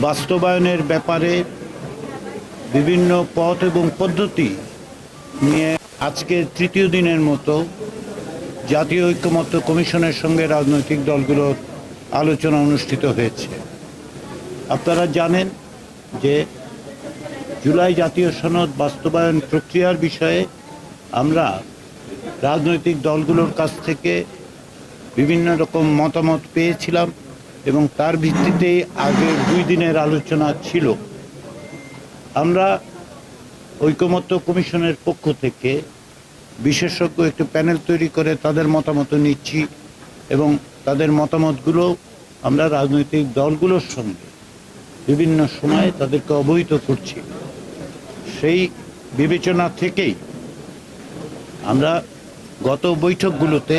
বাস্তবায়নের ব্যাপারে বিভিন্ন পথ এবং পদ্ধতি নিয়ে আজকে তৃতীয় দিনের মতো জাতীয় ঐক্যমত্য কমিশনের সঙ্গে রাজনৈতিক দলগুলোর আলোচনা অনুষ্ঠিত হয়েছে। আপনারা জানেন যে জুলাই জাতীয় সনদ বাস্তবায়ন প্রক্রিয়ার বিষয়ে আমরা রাজনৈতিক দলগুলোর কাছ থেকে বিভিন্ন রকম মতামত পেয়েছিলাম। এবং তার ভিত্তিতেই আগের দুই দিনের আলোচনা ছিল। আমরা ঐকমত্য কমিশনের পক্ষ থেকে বিশেষজ্ঞ একটি প্যানেল তৈরি করে তাদের মতামত নিচ্ছি এবং তাদের মতামতগুলো আমরা রাজনৈতিক দলগুলোর সঙ্গে বিভিন্ন সময়ে তাদেরকে অবহিত করছি। সেই বিবেচনা থেকেই আমরা গত বৈঠকগুলোতে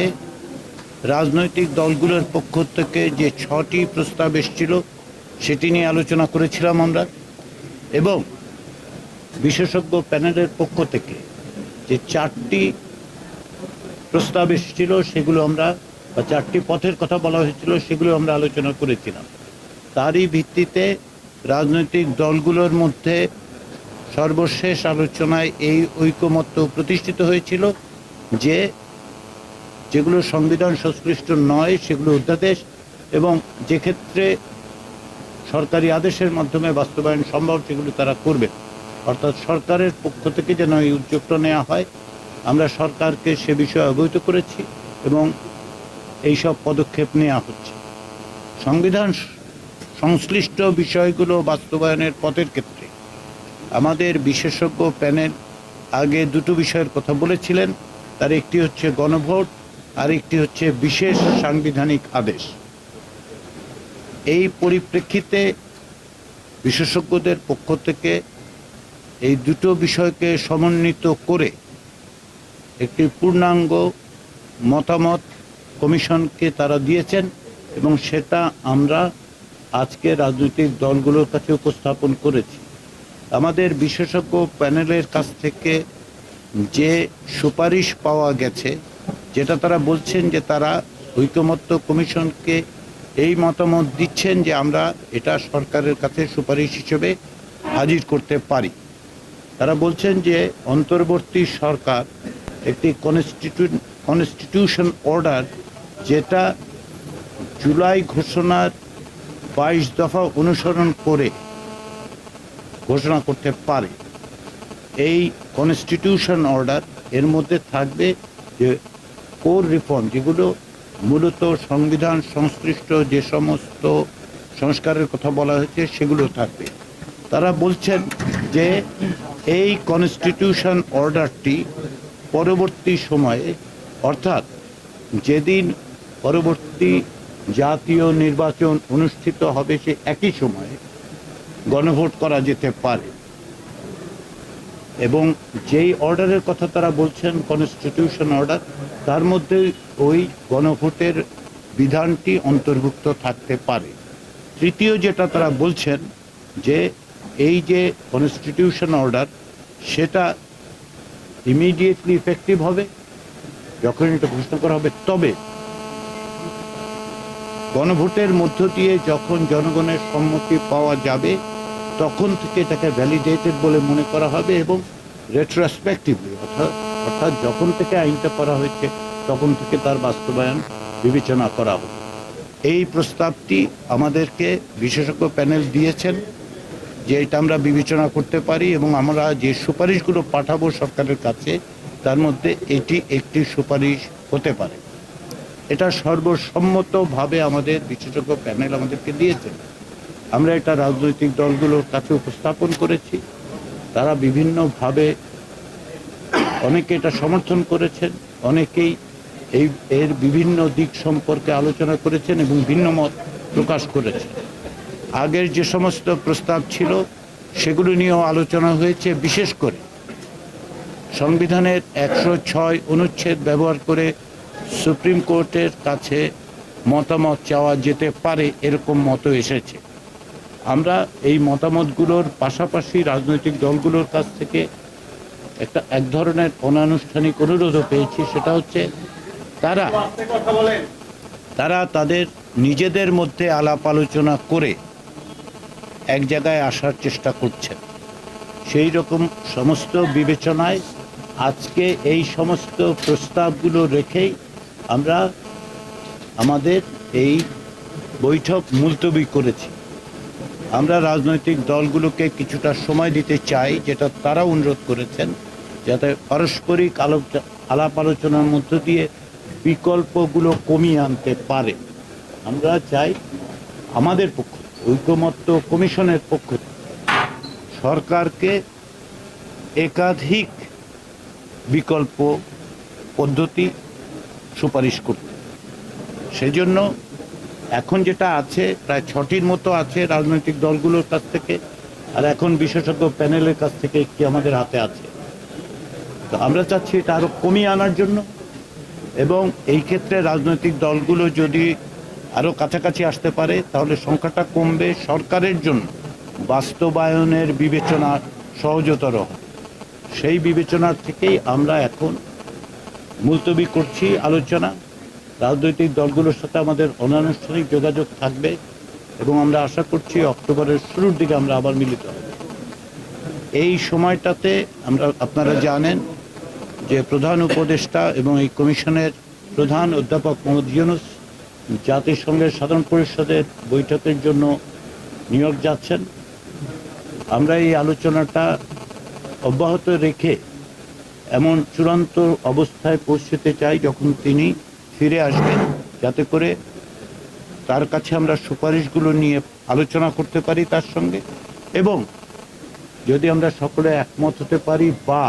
রাজনৈতিক দলগুলোর পক্ষ থেকে যে ছটি প্রস্তাব এসেছিল, সেটি নিয়ে আলোচনা করেছিলাম আমরা। এবং বিশেষজ্ঞ প্যানেলের পক্ষ থেকে যে চারটি প্রস্তাব এসেছিল, সেগুলো আমরা, বা চারটি পথের কথা বলা হয়েছিল, সেগুলো আমরা আলোচনা করেছিলাম। তারই ভিত্তিতে রাজনৈতিক দলগুলোর মধ্যে সর্বশেষ আলোচনায় এই ঐকমত্য প্রতিষ্ঠিত হয়েছিল যে যেগুলো সংবিধান সংশ্লিষ্ট নয়, সেগুলো অধ্যাদেশ এবং যে ক্ষেত্রে সরকারি আদেশের মাধ্যমে বাস্তবায়ন সম্ভব, সেগুলো তারা করবে। অর্থাৎ সরকারের পক্ষ থেকে যেন এই উদ্যোগটা নেওয়া হয়, আমরা সরকারকে সে বিষয়ে অবহিত করেছি এবং এই সব পদক্ষেপ নেওয়া হচ্ছে। সংবিধান সংশ্লিষ্ট বিষয়গুলো বাস্তবায়নের পথের ক্ষেত্রে আমাদের বিশেষজ্ঞ প্যানেল আগে দুটো বিষয়ের কথা বলেছিলেন, তার একটি হচ্ছে গণভোট আর একটি হচ্ছে বিশেষ সাংবিধানিক আদেশ। এই পরিপ্রেক্ষিতে বিশেষজ্ঞদের পক্ষ থেকে এই দুটো বিষয়কে সমন্বিত করে একটি পূর্ণাঙ্গ মতামত কমিশনকে তারা দিয়েছেন এবং সেটা আমরা আজকে রাজনৈতিক দলগুলোর কাছে উপস্থাপন করেছি। আমাদের বিশেষজ্ঞ প্যানেলের কাছ থেকে যে সুপারিশ পাওয়া গেছে যেটা তারা বলছেন যে তারা ঐকমত্য কমিশনকে এই মতামত দিচ্ছেন যে আমরা এটা সরকারের কাছে সুপারিশ হিসেবে হাজির করতে পারি। তারা বলছেন যে অন্তর্বর্তী সরকার একটি কনস্টিটিউ কনস্টিটিউশন অর্ডার যেটা জুলাই ঘোষণার বাইশ দফা অনুসরণ করে ঘোষণা করতে পারে। এই কনস্টিটিউশন অর্ডার এর মধ্যে থাকবে যে কোর রিফর্ম, যেগুলো মূলত সংবিধান সংশ্লিষ্ট যে সমস্ত সংস্কারের কথা বলা হয়েছে, সেগুলো থাকবে। তারা বলছেন যে এই কনস্টিটিউশন অর্ডারটি পরবর্তী সময়ে, অর্থাৎ যেদিন পরবর্তী জাতীয় নির্বাচন অনুষ্ঠিত হবে সে একই সময়ে গণভোট করা যেতে পারে। এবং যেই অর্ডারের কথা তারা বলছেন কনস্টিটিউশন অর্ডার তার মধ্যে ওই গণভোটের বিধানটি অন্তর্ভুক্ত থাকতে পারে। তৃতীয় যেটা তারা বলছেন, যে এই যে কনস্টিটিউশন অর্ডার সেটা ইমিডিয়েটলি ইফেক্টিভ হবে। যখন এটা ঘোষণা করা হবে, তবে গণভোটের মধ্য দিয়ে যখন জনগণের সম্মতি পাওয়া যাবে তখন থেকে এটাকে ভ্যালিডেটেড বলে মনে করা হবে এবং রেট্রোস্পেক্টিভলি অর্থাৎ অর্থাৎ যখন থেকে আইনটা করা হয়েছে, তখন থেকে তার বাস্তবায়ন বিবেচনা করা হবে। এই প্রস্তাবটি আমাদেরকে বিশেষজ্ঞ প্যানেল দিয়েছেন যে এটা আমরা বিবেচনা করতে পারি এবং আমরা যে সুপারিশগুলো পাঠাবো সরকারের কাছে, তার মধ্যে এটি একটি সুপারিশ হতে পারে। এটা সর্বসম্মতভাবে আমাদের বিশেষজ্ঞ প্যানেল আমাদেরকে দিয়েছেন। আমরা এটা রাজনৈতিক দলগুলোর কাছে উপস্থাপন করেছি। তারা বিভিন্নভাবে অনেকে এটা সমর্থন করেছেন, অনেকেই এই, এর বিভিন্ন দিক সম্পর্কে আলোচনা করেছেন এবং ভিন্ন মত প্রকাশ করেছেন। আগের যে সমস্ত প্রস্তাব ছিল, সেগুলো নিয়েও আলোচনা হয়েছে, বিশেষ করে সংবিধানের একশো ছয় অনুচ্ছেদ ব্যবহার করে সুপ্রিম কোর্টের কাছে মতামত চাওয়া যেতে পারে, এরকম মতো এসেছে। আমরা এই মতামতগুলোর পাশাপাশি রাজনৈতিক দলগুলোর কাছ থেকে একটা এক ধরনের অনানুষ্ঠানিক অনুরোধও পেয়েছি, সেটা হচ্ছে তারা তারা তাদের নিজেদের মধ্যে আলাপ আলোচনা করে এক জায়গায় আসার চেষ্টা করছেন। সেই রকম সমস্ত বিবেচনায় আজকে এই সমস্ত প্রস্তাবগুলো রেখেই আমরা আমাদের এই বৈঠক মুলতবি করেছি। আমরা রাজনৈতিক দলগুলোকে কিছুটা সময় দিতে চাই যেটা তারা অনুরোধ করেছেন যাতে পারস্পরিক আলোচ আলাপ আলোচনার মধ্য দিয়ে বিকল্পগুলো কমিয়ে আনতে পারে। আমরা চাই আমাদের পক্ষ থেকে, ঐকমত্য কমিশনের পক্ষ সরকারকে একাধিক বিকল্প পদ্ধতি সুপারিশ করতে। সেজন্য এখন যেটা আছে, প্রায় ছটির মতো আছে রাজনৈতিক দলগুলোর কাছ থেকে, আর এখন বিশেষজ্ঞ প্যানেলের কাছ থেকে একটি আমাদের হাতে আছে। তো আমরা চাচ্ছি এটা আরও কমিয়ে আনার জন্য, এবং এই ক্ষেত্রে রাজনৈতিক দলগুলো যদি আরও কাছাকাছি আসতে পারে, তাহলে সংখ্যাটা কমবে সরকারের জন্য। বাস্তবায়নের বিবেচনা সহজতর সেই বিবেচনার থেকেই আমরা এখন মুলতবি করছি আলোচনা। রাজনৈতিক দলগুলোর সাথে আমাদের অনানুষ্ঠানিক যোগাযোগ থাকবে এবং আমরা আশা করছি অক্টোবরের শুরুর দিকে আমরা আবার মিলিত হব। এই সময়টাতে আমরা, আপনারা জানেন যে প্রধান উপদেষ্টা এবং এই কমিশনের প্রধান অধ্যাপক মোহাম্মদ ইউনুস জাতিসংঘের সাধারণ পরিষদের বৈঠকের জন্য নিউ যাচ্ছেন। আমরা এই আলোচনাটা অব্যাহত রেখে এমন চূড়ান্ত অবস্থায় পৌঁছতে চাই যখন তিনি ফিরে আসবেন যাতে করে তার কাছে আমরা সুপারিশগুলো নিয়ে আলোচনা করতে পারি তার সঙ্গে। এবং যদি আমরা সকলে একমত হতে পারি বা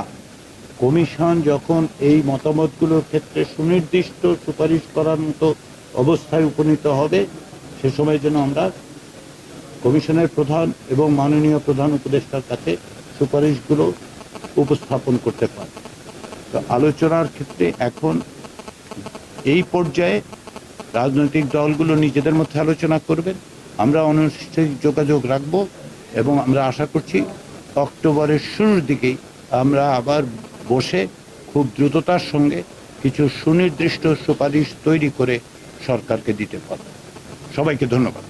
কমিশন যখন এই মতামতগুলোর ক্ষেত্রে সুনির্দিষ্ট সুপারিশ করার মতো অবস্থায় উপনীত হবে, সে সময় যেন আমরা কমিশনের প্রধান এবং মাননীয় প্রধান উপদেষ্টার কাছে সুপারিশগুলো উপস্থাপন করতে পারি। তো আলোচনার ক্ষেত্রে এখন এই পর্যায়ে রাজনৈতিক দলগুলো নিজেদের মধ্যে আলোচনা করবেন। আমরা অনানুষ্ঠানিক যোগাযোগ রাখব এবং আমরা আশা করছি অক্টোবরের শুরুর দিকেই আমরা আবার বসে খুব দ্রুততার সঙ্গে কিছু সুনির্দিষ্ট সুপারিশ তৈরি করে সরকারকে দিতে পারব। সবাইকে ধন্যবাদ।